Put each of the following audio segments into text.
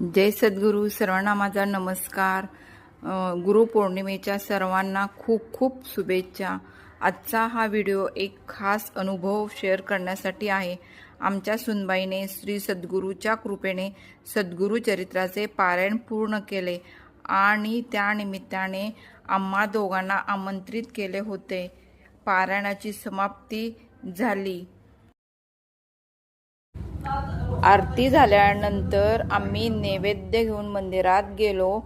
जय सद्गुरू सर्वांना माझा नमस्कार. गुरुपौर्णिमेच्या सर्वांना खूप खूप शुभेच्छा. आजचा हा व्हिडिओ एक खास अनुभव शेअर करण्यासाठी आहे. आमच्या सुनबाईने श्री सद्गुरूच्या कृपेने सद्गुरू चरित्राचे पारायण पूर्ण केले आणि त्यानिमित्ताने आम्हा दोघांना आमंत्रित केले होते. पारायणाची समाप्ती झाली. आरती झाल्यानंतर आम्ही नैवेद्य घेऊन मंदिरात गेलो.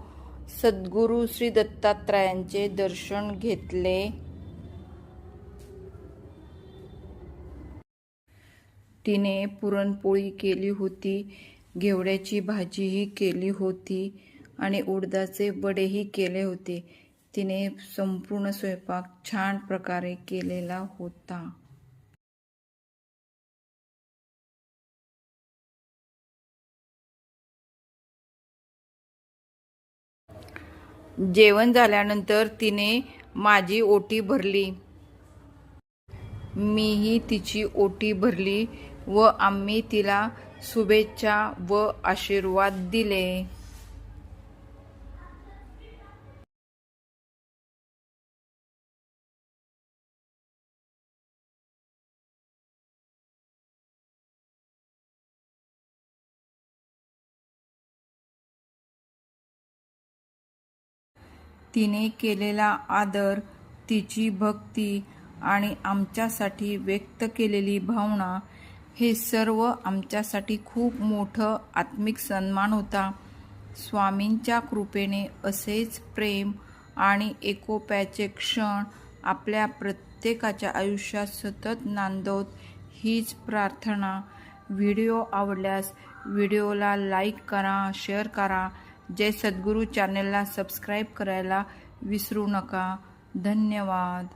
सद्गुरू श्री दत्तात्रयांचे दर्शन घेतले. तिने पुरणपोळी केली होती घेवड्याची भाजीही केली होती आणि उडदाचे वडेही केले होते. तिने संपूर्ण स्वयंपाक छान प्रकारे केलेला होता. जेवण झाल्यानंतर तिने माझी ओटी भरली. मीही तिची ओटी भरली व आम्ही तिला शुभेच्छा व आशीर्वाद दिले. तिने केलेला आदर तिची भक्ती आणि आमच्यासाठी व्यक्त केलेली भावना हे सर्व आमच्यासाठी खूप मोठं आत्मिक सन्मान होता. स्वामींच्या कृपेने असेच प्रेम आणि एकोप्याचे क्षण आपल्या प्रत्येकाच्या आयुष्यात सतत नांदवत हीच प्रार्थना. व्हिडिओ आवडल्यास व्हिडिओला लाईक करा शेअर करा जय सद्गुरू चॅनलला सबस्क्राईब करायला विसरू नका. धन्यवाद.